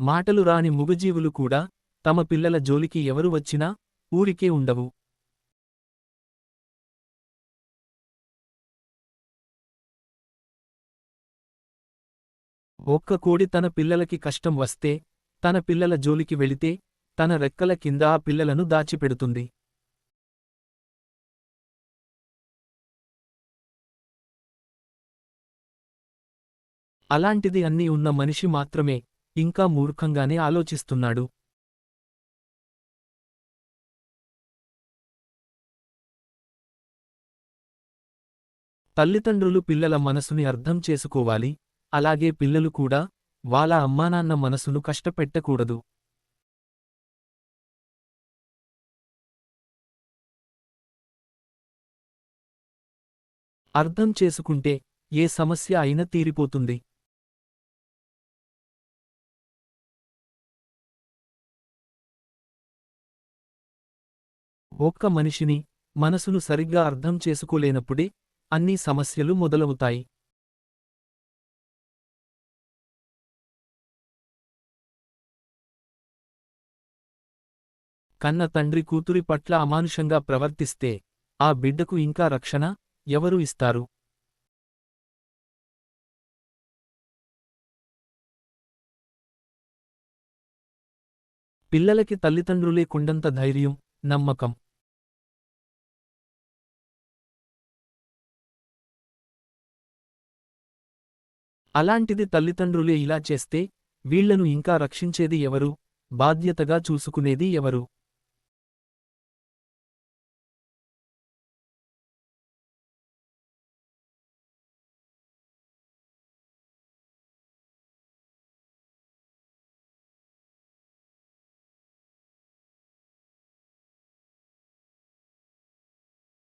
మాటలు రాని ముగజీవులు కూడా తమ పిల్లల జోలికి ఎవరు వచ్చినా ఊరికే ఉండవు. ఒక్క కోడి తన పిల్లలకి కష్టం వస్తే తన పిల్లల జోలికి వెళితే తన రెక్కల కింద ఆ పిల్లలను దాచిపెడుతుంది. అలాంటిది అన్నీ ఉన్న మనిషి మాత్రమే. ఇంకా మూర్ఖంగానే ఆలోచిస్తున్నాడు. తల్లిదండ్రులు పిల్లల మనసుని అర్థం చేసుకోవాలి. అలాగే పిల్లలు కూడా వాళ్ళ అమ్మానాన్న మనసును కష్టపెట్టకూడదు. అర్థం చేసుకుంటే ఏ సమస్య అయినా తీరిపోతుంది. ఒక్క మనిషిని మనసును సరిగ్గా అర్థం చేసుకోలేనప్పుడే అన్ని సమస్యలు మొదలవుతాయి. కన్న తండ్రి కూతురి పట్ల అమానుషంగా ప్రవర్తిస్తే ఆ బిడ్డకు ఇంకా రక్షణ ఎవరు ఇస్తారు? పిల్లలకి తల్లిదండ్రులేకుండంత ధైర్యం నమ్మకం. అలాంటిది తల్లిదండ్రులే ఇలా చేస్తే వీళ్ళను ఇంకా రక్షించేది ఎవరు? బాధ్యతగా చూసుకునేది ఎవరు?